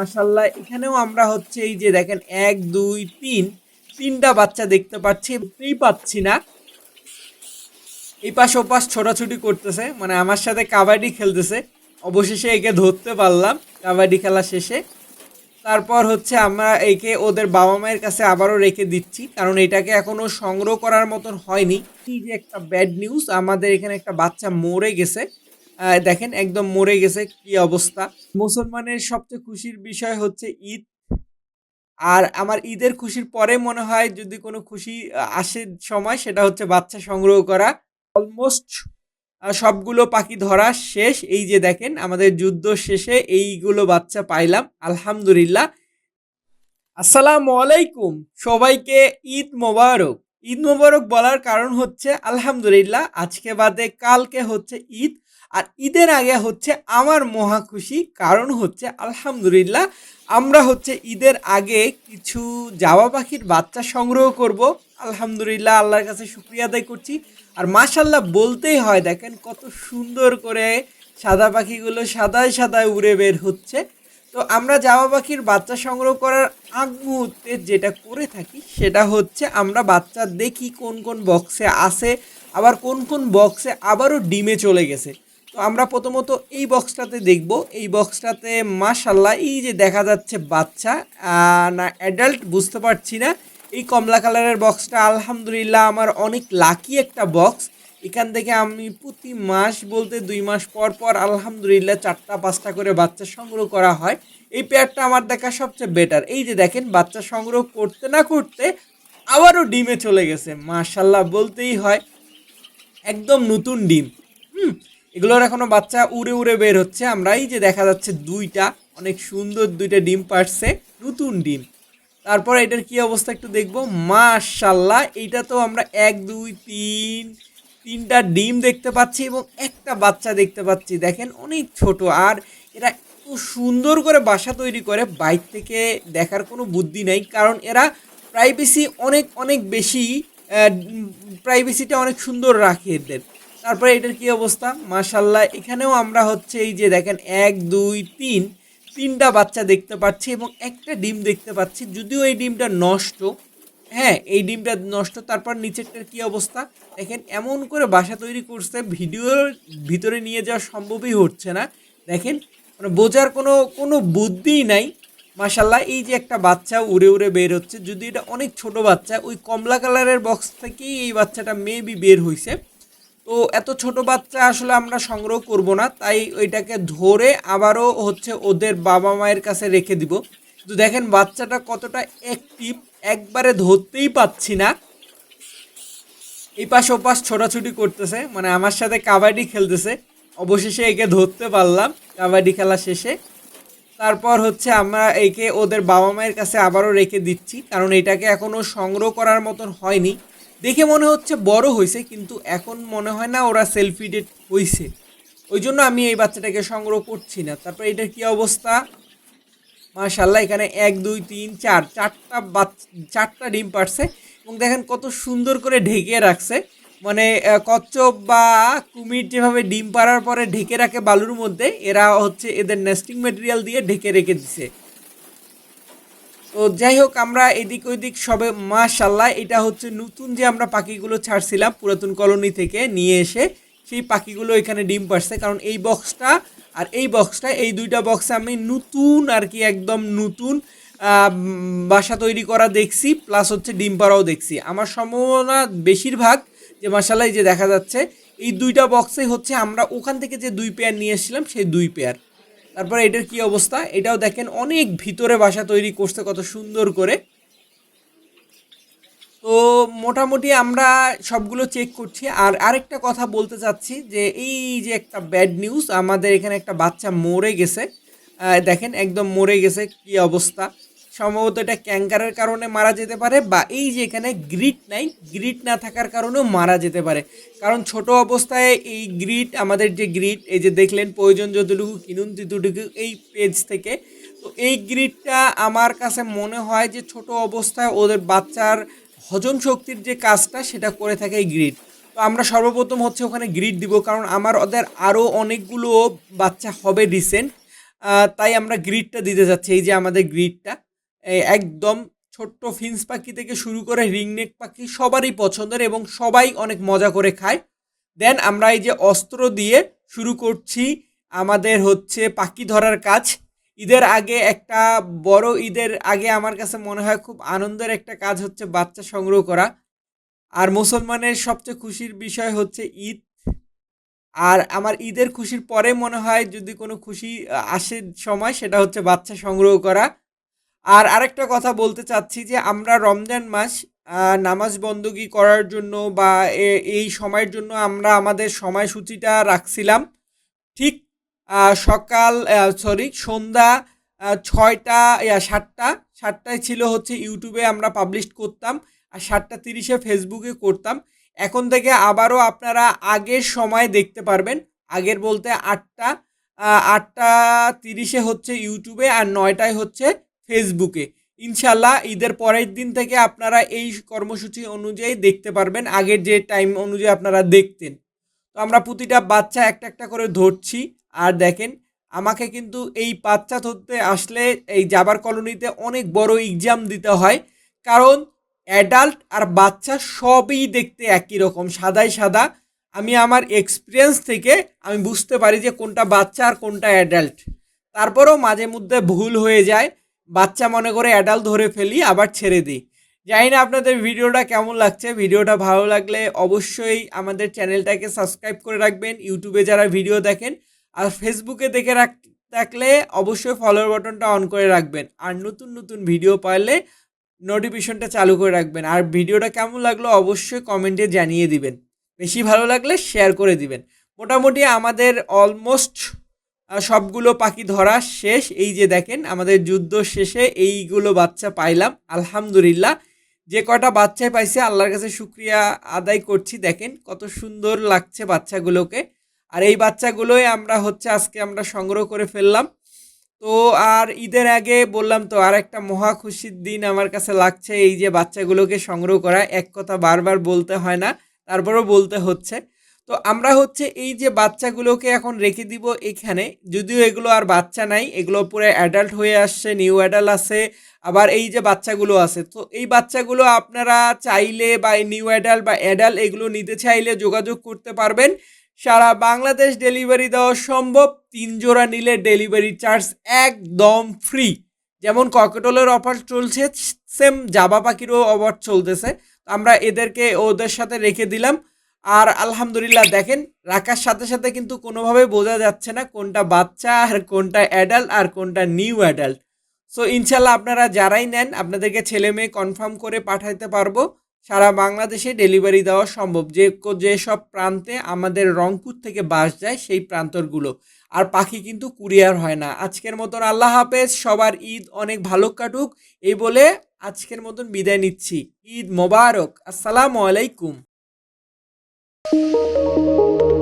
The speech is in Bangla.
মাশাল্লাহ এখানেও আমরা হচ্ছে এই যে দেখেন, এক, দুই, তিন, তিনটা বাচ্চা দেখতে পাচ্ছি বুঝতেই পাচ্ছি না। এই পাশ ওপাশ ছোটাছুটি করতেছে মানে আমার সাথে কাবাডি খেলতেছে। অবশেষে একে ধরতে পারলাম, কাবাডি খেলা শেষে। তারপর হচ্ছে আমরা একে ওদের বাবা মায়ের কাছে আবারও রেখে দিচ্ছি, কারণ এটাকে এখনও সংগ্রহ করার মতন হয়নি। এই যে একটা ব্যাড নিউজ আমাদের এখানে একটা বাচ্চা মরে গেছে। দেখেন একদম মরে গেছে, কি অবস্থা? মুসলমানের সবচেয়ে খুশির বিষয় হচ্ছে ঈদ। আর আমার ঈদের খুশির পরে মনে হয় যদি কোনো খুশি আসে সময়, সেটা হচ্ছে বাচ্চা সংগ্রহ করা। অলমোস্ট সবগুলো পাখি ধরা শেষ। এই যে দেখেন, আমাদের যুদ্ধ শেষে এইগুলো বাচ্চা পাইলাম, আলহামদুলিল্লাহ। আসসালামু আলাইকুম, সবাইকে ঈদ মোবারক। ঈদ মোবারক বলার কারণ হচ্ছে, আলহামদুলিল্লাহ, আজকে বাদে কালকে হচ্ছে ঈদ। আর ঈদের আগে হচ্ছে আমার মহা খুশি। কারণ হচ্ছে আলহামদুলিল্লাহ আমরা হচ্ছে ঈদের আগে কিছু জাবা পাখির বাচ্চা সংগ্রহ করব। আলহামদুলিল্লাহ আল্লাহর কাছে শুক্রিয়া আদায় করছি। আর মাশাল্লাহ বলতেই হয় দেখেন কত সুন্দর করে সাদা পাখিগুলো সাদায় সাদায় উড়ে বের হচ্ছে। তো আমরা জামা পাখির বাচ্চা সংগ্রহ করার আগ মুহূর্তে যেটা করে থাকি সেটা হচ্ছে আমরা বাচ্চা দেখি কোন কোন বক্সে আছে, আবার কোন কোন বক্সে আবারও ডিমে চলে গেছে। তো আমরা প্রথমত এই বক্সটাতে দেখব। এই বক্সটাতে মাশাল্লাহ এই যে দেখা যাচ্ছে বাচ্চা না অ্যাডাল্ট বুঝতে পারছি না। এই কমলা কালারের বক্সটা আলহামদুলিল্লাহ আমার অনেক লাকি একটা বক্স এখান থেকে আমি প্রতি মাস বলতে দুই মাস পর পর আলহামদুলিল্লাহ চারটা, পাঁচটা করে বাচ্চা সংগ্রহ করা হয়। এই পেয়ারটা আমার দেখা সবচেয়ে বেটার এই যে দেখেন, বাচ্চা সংগ্রহ করতে না করতে আবারও ডিমে চলে গেছে। মাশাল্লাহ বলতেই হয়, একদম নতুন ডিম। হুম এগুলোর এখনও বাচ্চা উড়ে উড়ে বের হচ্ছে। আমরা এই যে দেখা যাচ্ছে দুইটা, অনেক সুন্দর দুইটা ডিম পারছে নতুন ডিম। তারপর এটার কি অবস্থা একটু দেখব। মাশাল্লাহ এইটা তো আমরা এক, দুই, তিন, তিনটা ডিম দেখতে পাচ্ছি এবং একটা বাচ্চা দেখতে পাচ্ছি। দেখেন, অনেক ছোট। আর এরা এত সুন্দর করে বাসা তৈরি করে, বাইর থেকে দেখার কোনো বুদ্ধি নেই। কারণ এরা প্রাইভেসি অনেক অনেক বেশি প্রাইভেসিটা অনেক সুন্দর রাখে এদের। তারপরে এটার কি অবস্থা? মাশাল্লাহ এখানেও আমরা হচ্ছে এই যে দেখেন, এক, দুই, তিন, তিনটা বাচ্চা দেখতে পাচ্ছি এবং একটা ডিম দেখতে পাচ্ছি। যদিও এই ডিমটা নষ্ট হ্যাঁ এই ডিমটা নষ্ট, তারপর নিচেরটার কি অবস্থা? দেখেন, এমন করে বাসা তৈরি করছে, ভিডিওর ভিতরে নিয়ে যাওয়া সম্ভবই হচ্ছে না। দেখেন মানে বোঝার কোনো কোনো বুদ্ধিই নাই। মাশাল্লাহ এই যে একটা বাচ্চা উড়ে উড়ে বের হচ্ছে যদি এটা অনেক ছোট বাচ্চা, ওই কমলা কালারের বক্স থেকেই এই বাচ্চাটা মেবি বের হয়েছে তো এত ছোট বাচ্চা আসলে আমরা সংগ্রহ করব না, তাই ওইটাকে ধরে আবারও হচ্ছে ওদের বাবা মায়ের কাছে রেখে দিব। তো দেখেন বাচ্চাটা কতটা অ্যাক্টিভ একবারে ধরতেই পাচ্ছি না। এই পাশ ওপাশ ছোটাছুটি করতেছে মানে আমার সাথে কাবাডি খেলতেছে। অবশেষে একে ধরতে পারলাম, কাবাডি খেলা শেষে। তারপর হচ্ছে আমরা একে ওদের বাবা মায়ের কাছে আবারও রেখে দিচ্ছি, কারণ এটাকে এখনও সংগ্রহ করার মতন হয়নি। দেখে মনে হচ্ছে বড় হয়েছে কিন্তু এখন মনে হয় না ওরা সেলফি ডেট হয়েছে ওই জন্য আমি এই বাচ্চাটাকে সংগ্রহ করছি না। তারপর এটার কি অবস্থা? মাশাল্লাহ এখানে এক, দুই, তিন, চার, চারটা বাচ্চা চারটা ডিম পারছে এবং দেখেন কত সুন্দর করে ঢেকে রাখছে। মানে কচ্ছপ বা কুমির যেভাবে ডিম পাড়ার পরে ঢেকে রাখে বালুর মধ্যে, এরা হচ্ছে এদের নেস্টিং মেটেরিয়াল দিয়ে ঢেকে রেখে দিছে। তো যাই হোক আমরা এদিক ওইদিক সবে মাশাল্লাহ এটা হচ্ছে নতুন যে আমরা পাখিগুলো ছাড়ছিলাম পুরাতন কলোনি থেকে নিয়ে এসে, সেই পাখিগুলো এখানে ডিম পারছে কারণ এই বক্সটা আর এই বক্সটা এই দুইটা বক্সে আমি নতুন আর কি, একদম নতুন বাসা তৈরি করা দেখছি প্লাস হচ্ছে ডিম পাড়াও দেখছি। আমার সম্ভাবনা বেশিরভাগ, যে মাসাল্লাহ যে দেখা যাচ্ছে, এই দুইটা বক্সে হচ্ছে আমরা ওখান থেকে যে দুই পেয়ার নিয়ে এসেছিলাম, সেই দুই পেয়ার তারপরে এটার কি অবস্থা? এটাও দেখেন অনেক ভিতরে বাসা তৈরি করছে, কত সুন্দর করে। তো মোটামুটি আমরা সবগুলো চেক করছি। আর আরেকটা কথা বলতে চাচ্ছি যে, এই যে একটা ব্যাড নিউজ আমাদের এখানে একটা বাচ্চা মরে গেছে। দেখেন একদম মরে গেছে, কি অবস্থা? সম্ভবত এটা ক্যাঙ্কারের কারণে মারা যেতে পারে বা এই যে এখানে গ্রিট নাই, গ্রিট না থাকার কারণেও মারা যেতে পারে। কারণ ছোট অবস্থায় এই গ্রিট, আমাদের যে গ্রিট, এই যে দেখলেন প্রয়োজন যতটুকু, কিনুন ততটুকু এই পেজ থেকে। তো এই গ্রিডটা আমার কাছে মনে হয় যে ছোট অবস্থায় ওদের বাচ্চার হজম শক্তির যে কাজটা, সেটা করে থাকে এই গ্রিড তো আমরা সর্বপ্রথম হচ্ছে ওখানে গ্রিড দিব, কারণ আমার ওদের আরও অনেকগুলো বাচ্চা হবে রিসেন্ট তাই আমরা গ্রিডটা দিতে যাচ্ছি, এই যে আমাদের গ্রিডটা একদম ছোট্ট ফিন্স পাখি থেকে শুরু করে রিংনেক পাখি সবারই পছন্দের এবং সবাই অনেক মজা করে খায়। দেন আমরা এই যে অস্ত্র দিয়ে শুরু করছি আমাদের হচ্ছে পাখি ধরার কাজ। ঈদের আগে একটা বড় ঈদের আগে আমার কাছে মনে হয় খুব আনন্দের একটা কাজ হচ্ছে বাচ্চা সংগ্রহ করা। আর মুসলমানের সবচেয়ে খুশির বিষয় হচ্ছে ঈদ। আর আমার ঈদের খুশির পরে মনে হয় যদি কোনো খুশি আসে সময় সেটা হচ্ছে বাচ্চা সংগ্রহ করা। আর আরেকটা কথা বলতে চাচ্ছি যে আমরা রমজান মাস নামাজ বন্দগি করার জন্য বা এই সময়ের জন্য আমরা আমাদের সময়সূচিটা রাখছিলাম। ঠিক সকাল সরি সন্ধ্যা ছয়টা সাতটা, সাতটায় ছিল হচ্ছে ইউটিউবে আমরা পাবলিশ করতাম আর সাতটা তিরিশে ফেসবুকে করতাম। এখন থেকে আবারও আপনারা আগের সময় দেখতে পারবেন। আগের বলতে আটটা আটটা তিরিশে হচ্ছে ইউটিউবে আর নয়টায় হচ্ছে ফেসবুকে ইনশাল্লাহ ঈদের পরের দিন থেকে আপনারা এই কর্মসূচি অনুযায়ী দেখতে পারবেন, আগের যে টাইম অনুযায়ী আপনারা দেখতেন। তো আমরা প্রতিটা বাচ্চা একটা একটা করে ধরছি, আর দেখেন, আমাকে কিন্তু এই বাচ্চা ধরতে আসলে এই জাবার কলোনিতে অনেক বড় এক্সাম দিতে হয়, কারণ অ্যাডাল্ট আর বাচ্চা সবই দেখতে একই রকম সাদাই সাদা। আমি আমার এক্সপিরিয়েন্স থেকে আমি বুঝতে পারি যে কোনটা বাচ্চা আর কোনটা অ্যাডাল্ট তারপরেও মাঝে মধ্যে ভুল হয়ে যায় বাচ্চা মনে করে অ্যাডাল্ট ধরে ফেলি, আবার ছেড়ে দিই। জানি না আপনাদের ভিডিওটা কেমন লাগছে। ভিডিওটা ভালো লাগলে অবশ্যই আমাদের চ্যানেলটাকে সাবস্ক্রাইব করে রাখবেন ইউটিউবে যারা ভিডিও দেখেন, আর ফেসবুকে দেখে রাখ, থাকলে অবশ্যই ফলোয়ার বাটনটা অন করে রাখবেন। আর নতুন নতুন ভিডিও পাইলে নোটিফিকেশনটা চালু করে রাখবেন। আর ভিডিওটা কেমন লাগল অবশ্যই কমেন্টে জানিয়ে দিবেন। বেশি ভালো লাগলে শেয়ার করে দিবেন। মোটামুটি আমাদের অলমোস্ট সবগুলো পাখি ধরা শেষ। এই যে দেখেন, আমাদের যুদ্ধ শেষে এইগুলো বাচ্চা পাইলাম। আলহামদুলিল্লাহ, যে কটা বাচ্চাই পাইছে, আল্লাহর কাছে শুক্রিয়া আদায় করছি। দেখেন, কত সুন্দর লাগছে বাচ্চাগুলোকে। আর এই বাচ্চাগুলোই আমরা হচ্ছে আজকে আমরা সংগ্রহ করে ফেললাম। তো আর ঈদের আগে বললাম তো, আর একটা মহা খুশির দিন আমার কাছে লাগছে। এই যে বাচ্চাগুলোকে সংগ্রহ করা, এক কথা বারবার বলতে হয় না, তারপরেও বলতে হচ্ছে। তো আমরা হচ্ছে এই যে বাচ্চাগুলোকে এখন রেখে দিব এখানে, যদিও এগুলো আর বাচ্চা নাই, এগুলো পুরো অ্যাডাল্ট হয়ে আসছে নিউ অ্যাডাল্ট আছে, আবার এই যে বাচ্চাগুলো আছে। তো এই বাচ্চাগুলো আপনারা চাইলে বা নিউ অ্যাডাল্ট বা অ্যাডাল্ট এগুলো নিতে চাইলে যোগাযোগ করতে পারবেন। সারা বাংলাদেশ ডেলিভারি দেওয়া সম্ভব, তিন জোড়া নিলে ডেলিভারি চার্জ একদম ফ্রি যেমন ককেটলের অফার চলছে সেম জাবা পাখিরও অফার চলতেছে। আমরা এদেরকে ওদের সাথে রেখে দিলাম। আর আলহামদুলিল্লাহ দেখেন, রাখার সাথে সাথে কিন্তু কোনোভাবে বোঝা যাচ্ছে না কোনটা বাচ্চা আর কোনটা অ্যাডাল্ট আর কোনটা নিউ অ্যাডাল্ট সো ইনশাল্লাহ আপনারা যারাই নেন, আপনাদেরকে ছেলে মেয়ে কনফার্ম করে পাঠাইতে পারব। সারা বাংলাদেশে ডেলিভারি দেওয়া সম্ভব। যে যেসব প্রান্তে আমাদের রংপুর থেকে বাস যায়, সেই প্রান্তরগুলো। আর পাখি কিন্তু কুরিয়ার হয় না। আজকের মতন আল্লাহ হাফেজ। সবার ঈদ অনেক ভালো কাটুক। এই বলে আজকের মতন বিদায় নিচ্ছি। ঈদ মোবারক। আসসালামু আলাইকুম। you